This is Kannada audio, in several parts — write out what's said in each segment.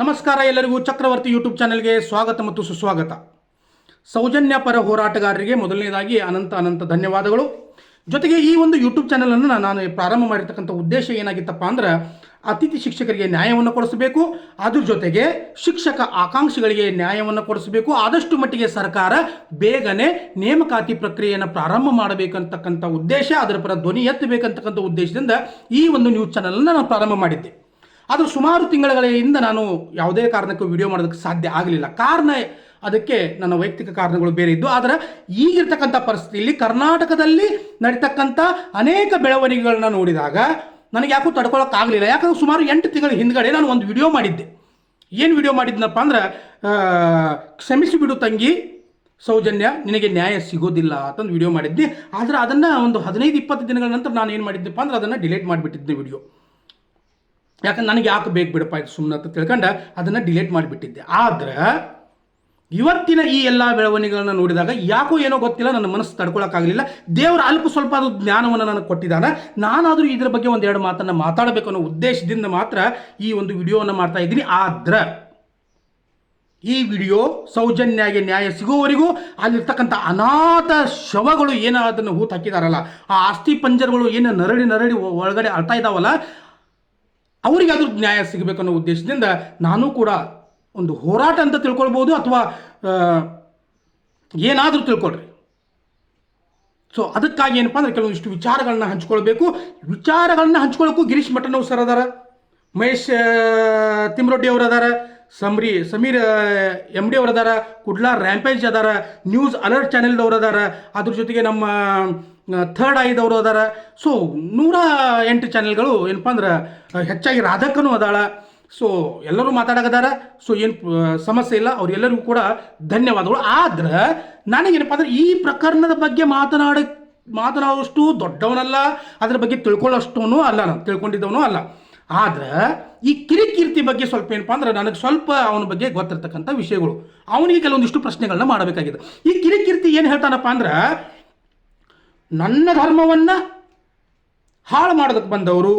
ನಮಸ್ಕಾರ ಎಲ್ಲರಿಗೂ ಚಕ್ರವರ್ತಿ ಯೂಟ್ಯೂಬ್ ಚಾನೆಲ್ಗೆ ಸ್ವಾಗತ ಮತ್ತು ಸುಸ್ವಾಗತ. ಸೌಜನ್ಯ ಪರ ಹೋರಾಟಗಾರರಿಗೆ ಮೊದಲನೇದಾಗಿ ಅನಂತ ಅನಂತ ಧನ್ಯವಾದಗಳು. ಜೊತೆಗೆ ಈ ಒಂದು ಯೂಟ್ಯೂಬ್ ಚಾನಲನ್ನು ನಾನು ಪ್ರಾರಂಭ ಮಾಡಿರ್ತಕ್ಕಂಥ ಉದ್ದೇಶ ಏನಾಗಿತ್ತಪ್ಪ ಅಂದ್ರೆ ಅತಿಥಿ ಶಿಕ್ಷಕರಿಗೆ ನ್ಯಾಯವನ್ನು ಕೊಡಿಸಬೇಕು, ಅದ್ರ ಜೊತೆಗೆ ಶಿಕ್ಷಕ ಆಕಾಂಕ್ಷಿಗಳಿಗೆ ನ್ಯಾಯವನ್ನು ಕೊಡಿಸಬೇಕು, ಆದಷ್ಟು ಮಟ್ಟಿಗೆ ಸರ್ಕಾರ ಬೇಗನೆ ನೇಮಕಾತಿ ಪ್ರಕ್ರಿಯೆಯನ್ನು ಪ್ರಾರಂಭ ಮಾಡಬೇಕಂತಕ್ಕಂಥ ಉದ್ದೇಶ, ಅದರ ಪರ ಧ್ವನಿ ಎತ್ತಬೇಕಂತಕ್ಕಂಥ ಉದ್ದೇಶದಿಂದ ಈ ಒಂದು ನ್ಯೂಸ್ ಚಾನಲನ್ನು ನಾನು ಪ್ರಾರಂಭ ಮಾಡಿದ್ದೆ. ಅದು ಸುಮಾರು ತಿಂಗಳುಗಳಿಂದ ನಾನು ಯಾವುದೇ ಕಾರಣಕ್ಕೂ ವಿಡಿಯೋ ಮಾಡೋದಕ್ಕೆ ಸಾಧ್ಯ ಆಗಲಿಲ್ಲ. ಕಾರಣ ಅದಕ್ಕೆ ನನ್ನ ವೈಯಕ್ತಿಕ ಕಾರಣಗಳು ಬೇರೆ ಇದ್ದು, ಆದರೆ ಈಗಿರ್ತಕ್ಕಂಥ ಪರಿಸ್ಥಿತಿಯಲ್ಲಿ ಕರ್ನಾಟಕದಲ್ಲಿ ನಡೀತಕ್ಕಂಥ ಅನೇಕ ಬೆಳವಣಿಗೆಗಳನ್ನ ನೋಡಿದಾಗ ನನಗೆ ಯಾಕೂ ತಡ್ಕೊಳ್ಳೋಕ್ಕಾಗಲಿಲ್ಲ ಯಾಕಂದ್ರೆ ಸುಮಾರು ಎಂಟು ತಿಂಗಳ ಹಿಂದ್ಗಡೆ ನಾನು ಒಂದು ವಿಡಿಯೋ ಮಾಡಿದ್ದೆ. ಏನು ವಿಡಿಯೋ ಮಾಡಿದ್ನಪ್ಪ ಅಂದ್ರೆ ಕ್ಷಮಿಸಿಬಿಡು ಕ್ಷಮಿಸಿ ಬಿಡು ತಂಗಿ, ಸೌಜನ್ಯ, ನಿನಗೆ ನ್ಯಾಯ ಸಿಗೋದಿಲ್ಲ ಅಂತಂದು ವಿಡಿಯೋ ಮಾಡಿದ್ದೆ. ಆದರೆ ಅದನ್ನು ಒಂದು ಹದಿನೈದು, ಇಪ್ಪತ್ತು ದಿನಗಳ ನಂತರ ನಾನು ಏನು ಮಾಡಿದ್ದೆಪ್ಪ ಅಂದ್ರೆ ಅದನ್ನು ಡಿಲೀಟ್ ಮಾಡಿಬಿಟ್ಟಿದ್ದೆ ವಿಡಿಯೋ ಯಾಕಂದ್ರೆ ನನಗೆ ಯಾಕೆ ಬೇಕು ಬಿಡಪ್ಪ ಇದು ಸುಮ್ಮನೆ ಅಂತ ತಿಳ್ಕೊಂಡು ಅದನ್ನು ಡಿಲೀಟ್ ಮಾಡಿಬಿಟ್ಟಿದ್ದೆ. ಆದ್ರೆ ಇವತ್ತಿನ ಈ ಎಲ್ಲ ಬೆಳವಣಿಗೆಗಳನ್ನ ನೋಡಿದಾಗ ಯಾಕೋ ಏನೋ ಗೊತ್ತಿಲ್ಲ, ನನ್ನ ಮನಸ್ಸು ತಡ್ಕೊಳಕ್ಕಾಗಲಿಲ್ಲ. ದೇವರ ಅಲ್ಪ ಸ್ವಲ್ಪ ಅದು ಜ್ಞಾನವನ್ನು ನನಗೆ ಕೊಟ್ಟಿದ್ದಾನೆ. ನಾನಾದರೂ ಇದರ ಬಗ್ಗೆ ಒಂದೆರಡು ಮಾತನ್ನು ಮಾತಾಡಬೇಕು ಅನ್ನೋ ಉದ್ದೇಶದಿಂದ ಮಾತ್ರ ಈ ಒಂದು ವಿಡಿಯೋವನ್ನು ಮಾಡ್ತಾ ಇದ್ದೀನಿ. ಆದ್ರೆ ಈ ವಿಡಿಯೋ ಸೌಜನ್ಯಾಗೆ ನ್ಯಾಯ ಸಿಗುವವರೆಗೂ ಅಲ್ಲಿರ್ತಕ್ಕಂಥ ಅನಾಥ ಶವಗಳು ಏನು ಅದನ್ನು ಹೂತು ಹಾಕಿದಾರಲ್ಲ, ಆ ಆಸ್ತಿ ಪಂಜರಗಳು ಏನು ನರಡಿ ನರಡಿ ಒಳಗಡೆ ಅಳ್ತಾ ಇದ್ದಾವಲ್ಲ ಅವರಿಗಾದ್ರೂ ನ್ಯಾಯ ಸಿಗಬೇಕು ಅನ್ನೋ ಉದ್ದೇಶದಿಂದ ನಾನು ಕೂಡ ಒಂದು ಹೋರಾಟ ಅಂತ ತಿಳ್ಕೊಳ್ಬೋದು ಅಥವಾ ಏನಾದರೂ ತಿಳ್ಕೊಳ್ರಿ. ಸೊ ಅದಕ್ಕಾಗಿ ಏನಪ್ಪ ಅಂದ್ರೆ ಕೆಲವೊಂದಿಷ್ಟು ವಿಚಾರಗಳನ್ನ ಹಂಚ್ಕೊಳ್ಬೇಕು. ವಿಚಾರಗಳನ್ನ ಹಂಚ್ಕೊಳ್ಳೋಕ್ಕೂ ಗಿರೀಶ್ ಮಠನವ್ ಸರ್ ಅದಾರ, ಮಹೇಶ್ ತಿಮ್ರೊಡ್ಡಿ ಅವರು ಅದಾರ, ಸಮರಿ, ಸಮೀರ್ ಎಂ ಡಿ ಅವರು ಅದಾರ, ಕುಡ್ಲಾ, ರ್ಯಾಂಪೇಜ್ ಅದಾರ, ನ್ಯೂಸ್ ಅಲರ್ಟ್ ಚಾನೆಲ್ದವ್ರು ಅದಾರ. ಅದ್ರ ಜೊತೆಗೆ ನಮ್ಮ ಥರ್ಡ್ ಐದವರು ಅದಾರ. ಸೊ ನೂರ ಎಂಟು ಚಾನೆಲ್ಗಳು ಏನಪ್ಪ ಅಂದ್ರೆ ಹೆಚ್ಚಾಗಿ ರಾಧಕನು ಅದಾಳ. ಸೊ ಎಲ್ಲರೂ ಮಾತಾಡಕದಾರ ಸೊ ಏನು ಸಮಸ್ಯೆ ಇಲ್ಲ. ಅವರೆಲ್ಲರಿಗೂ ಕೂಡ ಧನ್ಯವಾದಗಳು. ಆದ್ರೆ, ನನಗೇನಪ್ಪ ಅಂದ್ರೆ ಈ ಪ್ರಕರಣದ ಬಗ್ಗೆ ಮಾತನಾಡ, ಮಾತನಾಡುವಷ್ಟು ದೊಡ್ಡವನಲ್ಲ. ಅದ್ರ ಬಗ್ಗೆ ತಿಳ್ಕೊಳ್ಳೋಷ್ಟು ಅಲ್ಲ ನಾನು. ತಿಳ್ಕೊಂಡಿದ್ದವನು ಅಲ್ಲ. ಆದ್ರೆ, ಈ ಕಿರಿಕೀರ್ತಿ ಬಗ್ಗೆ ಸ್ವಲ್ಪ ಏನಪ್ಪ ಅಂದ್ರೆ ನನಗೆ ಸ್ವಲ್ಪ ಅವನ ಬಗ್ಗೆ ಗೊತ್ತಿರ್ತಕ್ಕಂಥ ವಿಷಯಗಳು. ಅವನಿಗೆ ಕೆಲವೊಂದಿಷ್ಟು ಪ್ರಶ್ನೆಗಳನ್ನ ಮಾಡಬೇಕಾಗಿದೆ. ಈ ಕಿರಿಕೀರ್ತಿ ಏನು ಹೇಳ್ತಾನಪ್ಪ ಅಂದ್ರೆ ನನ್ನ ಧರ್ಮವನ್ನು ಹಾಳು ಮಾಡೋದಕ್ಕೆ ಬಂದವರು,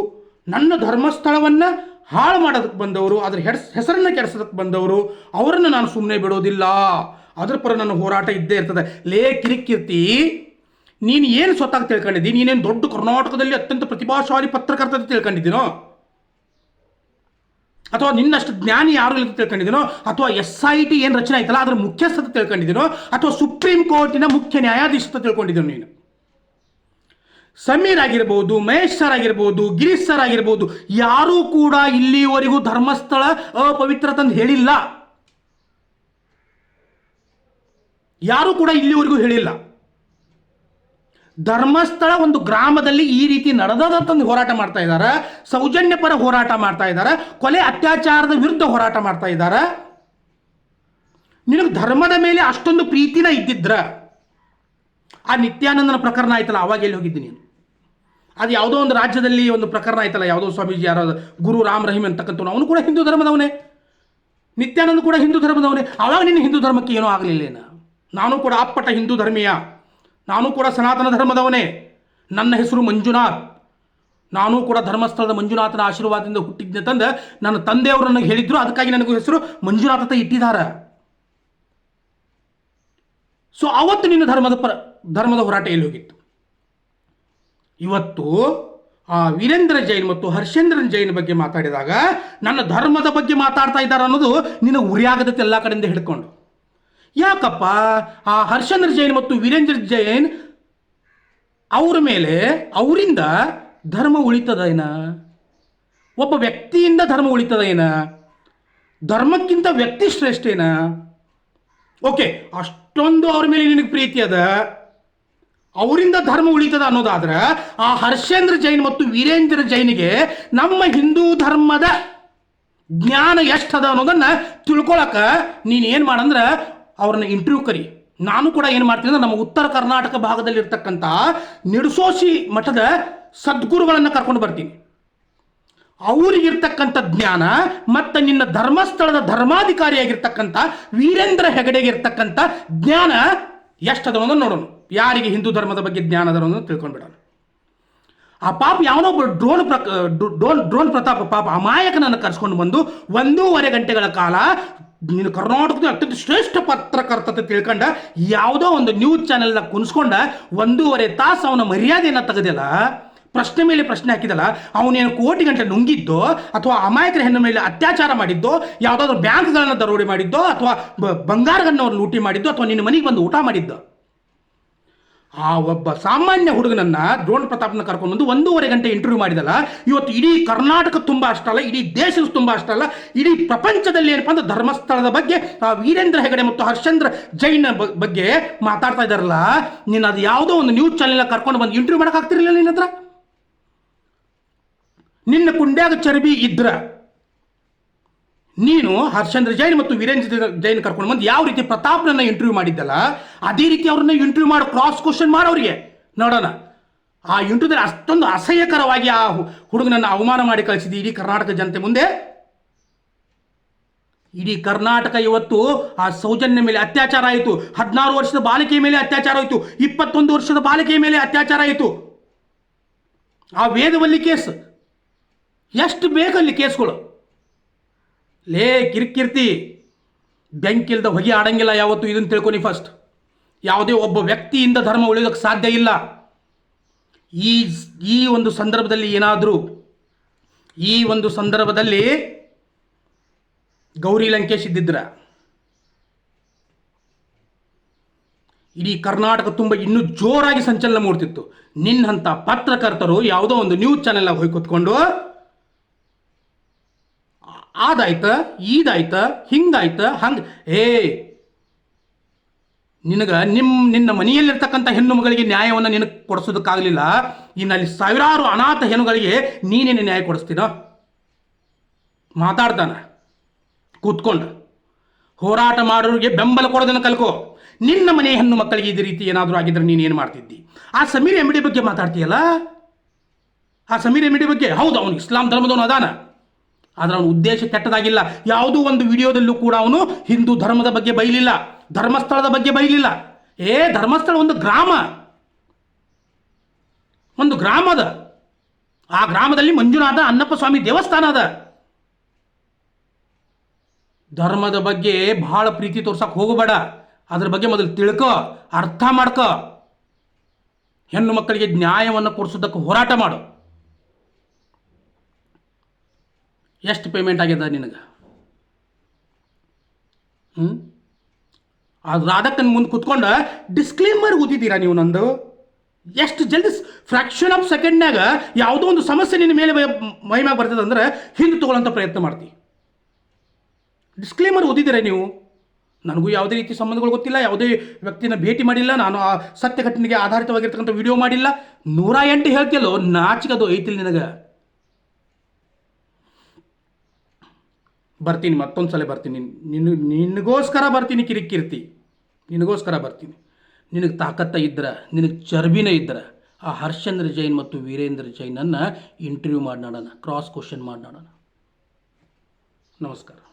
ನನ್ನ ಧರ್ಮಸ್ಥಳವನ್ನು ಹಾಳು ಮಾಡೋದಕ್ಕೆ ಬಂದವರು, ಅದರ ಹೆಡ್ಸ್ ಹೆಸರನ್ನು ಕೆಡಿಸೋದಕ್ಕೆ ಬಂದವರು, ಅವರನ್ನು ನಾನು ಸುಮ್ಮನೆ ಬಿಡೋದಿಲ್ಲ. ಅದ್ರ ಪರ ನನ್ನ ಹೋರಾಟ ಇದ್ದೇ ಇರ್ತದೆ. ಲೇ ಕಿರಿಕಿರ್ತಿ, ನೀನು ಏನು ಸ್ವತಃ ತಿಳ್ಕೊಂಡಿದ್ದಿ? ನೀನೇನು ದೊಡ್ಡ ಕರ್ನಾಟಕದಲ್ಲಿ ಅತ್ಯಂತ ಪ್ರತಿಭಾಶಾಲಿ ಪತ್ರಕರ್ತ ತಿಳ್ಕೊಂಡಿದ್ದೀನೋ? ಅಥವಾ ನಿನ್ನಷ್ಟು ಜ್ಞಾನಿ ಯಾರು ಇಲ್ಲ ತಿಳ್ಕೊಂಡಿದ್ದೀನೋ? ಅಥವಾ ಎಸ್ ಐ ಟಿ ಏನು ರಚನೆ ಆಯ್ತಲ್ಲ, ಅದರ ಮುಖ್ಯಸ್ಥ ತಿಳ್ಕೊಂಡಿದ್ದೀನೋ? ಅಥವಾ ಸುಪ್ರೀಂ ಕೋರ್ಟಿನ ಮುಖ್ಯ ನ್ಯಾಯಾಧೀಶ ತಿಳ್ಕೊಂಡಿದ್ದೀನೋ ನೀನು? ಸಮೀರ್ ಆಗಿರ್ಬೋದು ಮಹೇಶ್ ಸರ್ ಆಗಿರ್ಬೋದು ಗಿರೀಶ್ ಸರ್ ಆಗಿರ್ಬೋದು ಯಾರೂ ಕೂಡ ಇಲ್ಲಿವರೆಗೂ ಧರ್ಮಸ್ಥಳ ಅಪವಿತ್ರ ತಂದು ಹೇಳಿಲ್ಲ. ಯಾರೂ ಕೂಡ ಇಲ್ಲಿವರೆಗೂ ಹೇಳಿಲ್ಲ. ಧರ್ಮಸ್ಥಳ ಒಂದು ಗ್ರಾಮದಲ್ಲಿ ಈ ರೀತಿ ನಡೆದದ ತಂದು ಹೋರಾಟ ಮಾಡ್ತಾ ಇದ್ದಾರೆ. ಸೌಜನ್ಯ ಪರ ಹೋರಾಟ ಮಾಡ್ತಾ ಇದ್ದಾರೆ. ಕೊಲೆ ಅತ್ಯಾಚಾರದ ವಿರುದ್ಧ ಹೋರಾಟ ಮಾಡ್ತಾ ಇದ್ದಾರೆ. ನಿನಗೆ ಧರ್ಮದ ಮೇಲೆ ಅಷ್ಟೊಂದು ಪ್ರೀತಿನ ಇದ್ದಿದ್ರ, ಆ ನಿತ್ಯಾನಂದನ ಪ್ರಕರಣ ಆಯ್ತಲ್ಲ, ಅವಾಗ ಎಲ್ಲಿ ಹೋಗಿದ್ದೀನಿ ಅದು ಯಾವುದೋ ಒಂದು ರಾಜ್ಯದಲ್ಲಿ ಒಂದು ಪ್ರಕರಣ ಆಯ್ತಲ್ಲ, ಯಾವುದೋ ಸ್ವಾಮೀಜಿ ಯಾರೋ ಗುರು ರಾಮ್ ರಹೀಮ್ ಅಂತಕ್ಕಂಥವ್ನು, ಅವನು ಕೂಡ ಹಿಂದೂ ಧರ್ಮದವನೇ. ನಿತ್ಯಾನಂದ ಕೂಡ ಹಿಂದೂ ಧರ್ಮದವನೇ. ಅವಾಗ ನಿನ್ನ ಹಿಂದೂ ಧರ್ಮಕ್ಕೆ ಏನೂ ಆಗಲಿಲ್ಲೇನ? ನಾನು ಕೂಡ ಅಪ್ಪಟ ಹಿಂದೂ ಧರ್ಮೀಯ. ನಾನು ಕೂಡ ಸನಾತನ ಧರ್ಮದವನೇ. ನನ್ನ ಹೆಸರು ಮಂಜುನಾಥ್. ನಾನು ಕೂಡ ಧರ್ಮಸ್ಥಳದ ಮಂಜುನಾಥನ ಆಶೀರ್ವಾದದಿಂದ ಹುಟ್ಟಿದ್ದೆ ತಂದು ನನ್ನ ತಂದೆಯವರು ನನಗೆ ಹೇಳಿದ್ರು, ಅದಕ್ಕಾಗಿ ನನಗೂ ಹೆಸರು ಮಂಜುನಾಥ ಇಟ್ಟಿದ್ದಾರೆ. ಸೊ ಅವತ್ತು ನಿನ್ನ ಧರ್ಮದ ಪರ, ಧರ್ಮದ ಹೋರಾಟ ಎಲ್ಲಿ ಹೋಗಿತ್ತು? ಇವತ್ತು ಆ ವೀರೇಂದ್ರ ಜೈನ್ ಮತ್ತು ಹರ್ಷೇಂದ್ರನ್ ಜೈನ್ ಬಗ್ಗೆ ಮಾತಾಡಿದಾಗ ನನ್ನ ಧರ್ಮದ ಬಗ್ಗೆ ಮಾತಾಡ್ತಾ ಇದ್ದಾರೆ ಅನ್ನೋದು ನಿನ್ನ ಉರಿಯಾಗದತ್ತೆ ಎಲ್ಲ ಕಡೆಯಿಂದ ಹಿಡ್ಕೊಂಡು. ಯಾಕಪ್ಪ? ಆ ಹರ್ಷೇಂದ್ರ ಜೈನ್ ಮತ್ತು ವೀರೇಂದ್ರ ಜೈನ್ ಅವ್ರ ಮೇಲೆ ಅವರಿಂದ ಧರ್ಮ ಉಳಿತದ ಏನ ಒಬ್ಬ ವ್ಯಕ್ತಿಯಿಂದ ಧರ್ಮ ಉಳಿತದ ಏನ ಧರ್ಮಕ್ಕಿಂತ ವ್ಯಕ್ತಿ ಶ್ರೇಷ್ಠ ಏನ ಓಕೆ, ಅಷ್ಟೊಂದು ಅವ್ರ ಮೇಲೆ ನಿನಗೆ ಪ್ರೀತಿ ಅದ. ಅವರಿಂದ ಧರ್ಮ ಉಳಿತದ ಅನ್ನೋದಾದ್ರೆ ಆ ಹರ್ಷೇಂದ್ರ ಜೈನ್ ಮತ್ತು ವೀರೇಂದ್ರ ಜೈನಿಗೆ ನಮ್ಮ ಹಿಂದೂ ಧರ್ಮದ ಜ್ಞಾನ ಎಷ್ಟದ ಅನ್ನೋದನ್ನ ತಿಳ್ಕೊಳಕ ನೀನು ಏನು ಮಾಡಂದ್ರೆ ಅವ್ರನ್ನ ಇಂಟರ್ವ್ಯೂ ಕರಿ. ನಾನು ಕೂಡ ಏನು ಮಾಡ್ತೀನಿ ಅಂದ್ರೆ ನಮ್ಮ ಉತ್ತರ ಕರ್ನಾಟಕ ಭಾಗದಲ್ಲಿ ಇರ್ತಕ್ಕಂಥ ನಿಡ್ಸೋಸಿ ಮಠದ ಸದ್ಗುರುಗಳನ್ನು ಕರ್ಕೊಂಡು ಬರ್ತೀನಿ. ಅವರಿಗಿರ್ತಕ್ಕಂಥ ಜ್ಞಾನ ಮತ್ತು ನಿನ್ನ ಧರ್ಮಸ್ಥಳದ ಧರ್ಮಾಧಿಕಾರಿಯಾಗಿರ್ತಕ್ಕಂಥ ವೀರೇಂದ್ರ ಹೆಗಡೆಗೆ ಇರ್ತಕ್ಕಂಥ ಜ್ಞಾನ ಎಷ್ಟದ ಅನ್ನೋದನ್ನ ನೋಡೋಣ. ಯಾರಿಗೆ ಹಿಂದೂ ಧರ್ಮದ ಬಗ್ಗೆ ಜ್ಞಾನ ಅನ್ನೋದನ್ನ ತಿಳ್ಕೊಂಡ್ಬಿಡೋಣ. ಆ ಪಾಪ ಯಾವನೋ ಡ್ರೋನ್ ಪ್ರಕ ಡ್ರೋನ್ ಡ್ರೋನ್ ಪ್ರತಾಪ ಪಾಪ ಅಮಾಯಕನನ್ನು ಕರೆಸ್ಕೊಂಡು ಬಂದು ಒಂದೂವರೆ ಗಂಟೆಗಳ ಕಾಲ ನೀನು ಕರ್ನಾಟಕದ ಅತ್ಯಂತ ಶ್ರೇಷ್ಠ ಪತ್ರಕರ್ತತೆ ತಿಳ್ಕೊಂಡ ಯಾವುದೋ ಒಂದು ನ್ಯೂಸ್ ಚಾನೆಲ್ನ ಕುಣಿಸ್ಕೊಂಡ ಒಂದೂವರೆ ತಾಸು ಅವನ ಮರ್ಯಾದೆಯನ್ನು ತೆಗೆದಿಲ್ಲ, ಪ್ರಶ್ನೆ ಮೇಲೆ ಪ್ರಶ್ನೆ ಹಾಕಿದಲ್ಲ, ಅವನೇನು ಕೋಟಿ ಗಂಟೆ ನುಂಗಿದ್ದೋ ಅಥವಾ ಅಮಾಯಕರ ಹೆಣ್ಣು ಮೇಲೆ ಅತ್ಯಾಚಾರ ಮಾಡಿದ್ದೋ, ಯಾವುದಾದ್ರು ಬ್ಯಾಂಕ್ಗಳನ್ನು ದರೋಡೆ ಮಾಡಿದ್ದೋ ಅಥವಾ ಬ- ಬಂಗಾರಗಳನ್ನು ಅವ್ರು ಲೂಟಿ ಮಾಡಿದ್ದೋ ಅಥವಾ ನಿನ್ನ ಮನೆಗೆ ಬಂದು ಊಟ ಮಾಡಿದ್ದೋ ಆ ಒಬ್ಬ ಸಾಮಾನ್ಯ ಹುಡುಗನನ್ನ ದ್ರೋಣ ಪ್ರತಾಪ್ನ ಕರ್ಕೊಂಡು ಬಂದು ಒಂದೂವರೆ ಗಂಟೆ ಇಂಟರ್ವ್ಯೂ ಮಾಡಿದಲ್ಲ. ಇವತ್ತು ಇಡೀ ಕರ್ನಾಟಕ ತುಂಬ ಅಷ್ಟಲ್ಲ ಇಡೀ ದೇಶದ ತುಂಬ ಅಷ್ಟಲ್ಲ ಇಡೀ ಪ್ರಪಂಚದಲ್ಲಿ ಏನಪ್ಪ ಅಂದ್ರೆ ಧರ್ಮಸ್ಥಳದ ಬಗ್ಗೆ, ಆ, ವೀರೇಂದ್ರ ಹೆಗಡೆ ಮತ್ತು ಹರ್ಷೇಂದ್ರ ಜೈನ್ ಬಗ್ಗೆ ಮಾತಾಡ್ತಾ ಇದ್ದಾರಲ್ಲ. ನೀನು ಅದು ಯಾವುದೋ ಒಂದು ನ್ಯೂಸ್ ಚಾನೆಲ್ ಕರ್ಕೊಂಡು ಬಂದು ಇಂಟರ್ವ್ಯೂ ಮಾಡೋಕ್ಕಾಗ್ತಿರಲಿಲ್ಲ ನಿನ್ನ ಹತ್ರ? ನಿನ್ನ ಕುಂಡ್ಯಾಗ ಚರ್ಬಿ ಇದ್ರ. ನೀನು ಹರ್ಷೇಂದ್ರ ಜೈನ್ ಮತ್ತು ವೀರೇಂದ್ರ ಜೈನ್ ಕರ್ಕೊಂಡು ಬಂದು ಯಾವ ರೀತಿ ಪ್ರತಾಪ್ನನ್ನ ಇಂಟರ್ವ್ಯೂ ಮಾಡಿದ್ದಲ್ಲ, ಅದೇ ರೀತಿ ಅವ್ರನ್ನ ಇಂಟರ್ವ್ಯೂ ಮಾಡಿ ಕ್ರಾಸ್ ಕ್ವಶನ್ ಮಾಡೋರಿಗೆ ನೋಡೋಣ. ಆ ಇಂಟರ್ವ್ಯೂದಲ್ಲಿ ಅಷ್ಟೊಂದು ಅಸಹ್ಯಕರವಾಗಿ ಆ ಹುಡುಗನನ್ನು ಅವಮಾನ ಮಾಡಿ ಕಳಿಸಿದ್ದು ಇಡೀ ಕರ್ನಾಟಕ ಜನತೆ ಮುಂದೆ. ಇಡೀ ಕರ್ನಾಟಕ ಇವತ್ತು ಆ ಸೌಜನ್ಯ ಮೇಲೆ ಅತ್ಯಾಚಾರ ಆಯಿತು. ಹದಿನಾರು ವರ್ಷದ ಬಾಲಕಿಯ ಮೇಲೆ ಅತ್ಯಾಚಾರ ಆಯಿತು ಇಪ್ಪತ್ತೊಂದು ವರ್ಷದ ಬಾಲಿಕೆಯ ಮೇಲೆ ಅತ್ಯಾಚಾರ ಆಯಿತು. ಆ ವೇದವಲ್ಲಿ ಕೇಸ್. ಎಷ್ಟು ಬೇಕಲ್ಲಿ ಕೇಸ್ಗಳು? ಲೇ ಕಿರಿಕಿರ್ತಿ, ಬೆಂಕಿಲ್ದ ಹೊಗೆ ಆಡಂಗಿಲ್ಲ ಯಾವತ್ತು ಇದನ್ನು ತಿಳ್ಕೊನಿ ಫಸ್ಟ್ ಯಾವುದೇ ಒಬ್ಬ ವ್ಯಕ್ತಿಯಿಂದ ಧರ್ಮ ಉಳಿಯೋದಕ್ಕೆ ಸಾಧ್ಯ ಇಲ್ಲ. ಈ ಈ ಒಂದು ಸಂದರ್ಭದಲ್ಲಿ ಏನಾದರೂ, ಈ ಒಂದು ಸಂದರ್ಭದಲ್ಲಿ ಗೌರಿ ಲಂಕೇಶ್ ಇದ್ದಿದ್ರ. ಇಡೀ ಕರ್ನಾಟಕ ತುಂಬ ಇನ್ನೂ ಜೋರಾಗಿ ಸಂಚಲನ ಮೂಡ್ತಿತ್ತು. ನಿನ್ನಂಥ ಪತ್ರಕರ್ತರು ಯಾವುದೋ ಒಂದು ನ್ಯೂಸ್ ಚಾನೆಲ್ನಾಗ ಹೋಗಿ ಕೂತ್ಕೊಂಡು ಆದಾಯ್ತ, ಈದಾಯ್ತ, ಹಿಂಗಾಯ್ತ, ಹಂಗೆ. ಏ, ನಿನಗ ನಿಮ್ಮ ನಿನ್ನ ಮನೆಯಲ್ಲಿರ್ತಕ್ಕಂಥ ಹೆಣ್ಣು ಮಗಳಿಗೆ ನ್ಯಾಯವನ್ನು ನಿನಗೆ ಕೊಡಿಸೋದಕ್ಕಾಗಲಿಲ್ಲ. ಇನ್ನಲ್ಲಿ ಸಾವಿರಾರು ಅನಾಥ ಹೆಣ್ಣುಗಳಿಗೆ ನೀನೇನು ನ್ಯಾಯ ಕೊಡಿಸ್ತೀನೋ? ಮಾತಾಡ್ತಾನೆ ಕೂತ್ಕೊಂಡು. ಹೋರಾಟ ಮಾಡೋರಿಗೆ ಬೆಂಬಲ ಕೊಡೋದನ್ನು ಕಲ್ಕೋ. ನಿನ್ನ ಮನೆ ಹೆಣ್ಣು ಮಕ್ಕಳಿಗೆ ಇದೇ ರೀತಿ ಏನಾದರೂ ಆಗಿದ್ರೆ ನೀನು ಏನು ಮಾಡ್ತಿದ್ದಿ? ಆ ಸಮೀರ್ ಎಮಿಡಿ ಬಗ್ಗೆ ಮಾತಾಡ್ತೀಯಲ್ಲ? ಆ ಸಮೀರ್ ಎಮಿಡಿ ಬಗ್ಗೆ? ಹೌದು, ಅವನು ಇಸ್ಲಾಂ ಧರ್ಮದವನು ಅದಾನ. ಆದರೆ ಅವನ ಉದ್ದೇಶ ಕೆಟ್ಟದಾಗಿಲ್ಲ. ಯಾವುದೂ ಒಂದು ವಿಡಿಯೋದಲ್ಲೂ ಕೂಡ ಅವನು ಹಿಂದೂ ಧರ್ಮದ ಬಗ್ಗೆ ಬೈಲಿಲ್ಲ. ಧರ್ಮಸ್ಥಳದ ಬಗ್ಗೆ ಬೈಲಿಲ್ಲ. ಏ, ಧರ್ಮಸ್ಥಳ ಒಂದು ಗ್ರಾಮ. ಒಂದು ಗ್ರಾಮ ಅದ. ಆ ಗ್ರಾಮದಲ್ಲಿ ಮಂಜುನಾಥ ಅನ್ನಪ್ಪ ಸ್ವಾಮಿ ದೇವಸ್ಥಾನ ಅದ. ಧರ್ಮದ ಬಗ್ಗೆ ಬಹಳ ಪ್ರೀತಿ ತೋರ್ಸಕ್ಕೆ ಹೋಗಬೇಡ. ಅದ್ರ ಬಗ್ಗೆ ಮೊದಲು ತಿಳ್ಕೊ, ಅರ್ಥ ಮಾಡ್ಕೊ. ಹೆಣ್ಣು ಮಕ್ಕಳಿಗೆ ನ್ಯಾಯವನ್ನು ಕೊಡಿಸೋದಕ್ಕೆ ಹೋರಾಟ ಮಾಡು. ಎಷ್ಟು ಪೇಮೆಂಟ್ ಆಗ್ಯದ ನಿನಗೆ? ಹ್ಞೂ ಅದು ಅದಕ್ಕೆ ಮುಂದೆ ಕುತ್ಕೊಂಡು ಡಿಸ್ಕ್ಲೇಮರ್ ಓದಿದ್ದೀರಾ ನೀವು ನಂದು? ಎಷ್ಟು ಜಲ್ದಿ ಫ್ರಾಕ್ಷನ್ ಆಫ್ ಸೆಕೆಂಡ್ನಾಗ ಯಾವುದೋ ಒಂದು ಸಮಸ್ಯೆ ನಿನ್ನ ಮೇಲೆ ಮೈಮ್ಯಾಗ ಬರ್ತದೆ ಅಂದ್ರೆ ಹಿಂದೆ ತಗೊಳ್ಳೋಂಥ ಪ್ರಯತ್ನ ಮಾಡ್ತಿ. ಡಿಸ್ಕ್ಲೇಮರ್ ಓದಿದ್ದೀರಾ ನೀವು? ನನಗೂ ಯಾವುದೇ ರೀತಿ ಸಂಬಂಧಗಳು ಗೊತ್ತಿಲ್ಲ, ಯಾವುದೇ ವ್ಯಕ್ತಿನ ಭೇಟಿ ಮಾಡಿಲ್ಲ, ನಾನು ಆ ಸತ್ಯ ಘಟನೆಗೆ ಆಧಾರಿತವಾಗಿರ್ತಕ್ಕಂಥ ವಿಡಿಯೋ ಮಾಡಿಲ್ಲ. ನೂರ ಎಂಟು ಹೇಳ್ತಿಯಲ್ಲೋ ನಾಚಿಕದು ಐತಿಲ್ ನಿನಗೆ. ಬರ್ತೀನಿ ಮತ್ತೊಂದು ಸಲ ಬರ್ತೀನಿ. ನಿನ್ನ ನಿನಗೋಸ್ಕರ ಬರ್ತೀನಿ, ಕಿರಿಕಿರ್ತಿ. ನಿನಗೋಸ್ಕರ ಬರ್ತೀನಿ. ನಿನಗೆ ತಾಕತ್ತ ಇದ್ರೆ, ನಿನಗೆ ಚರ್ಬಿನ ಇದ್ರೆ, ಆ ಹರ್ಷಂದ್ರ ಜೈನ್ ಮತ್ತು ವೀರೇಂದ್ರ ಜೈನನ್ನು ಇಂಟರ್ವ್ಯೂ ಮಾಡಿ ನೋಡೋಣ ಕ್ರಾಸ್ ಕ್ವಶನ್ ಮಾಡಿ ನೋಡೋಣ ನಮಸ್ಕಾರ.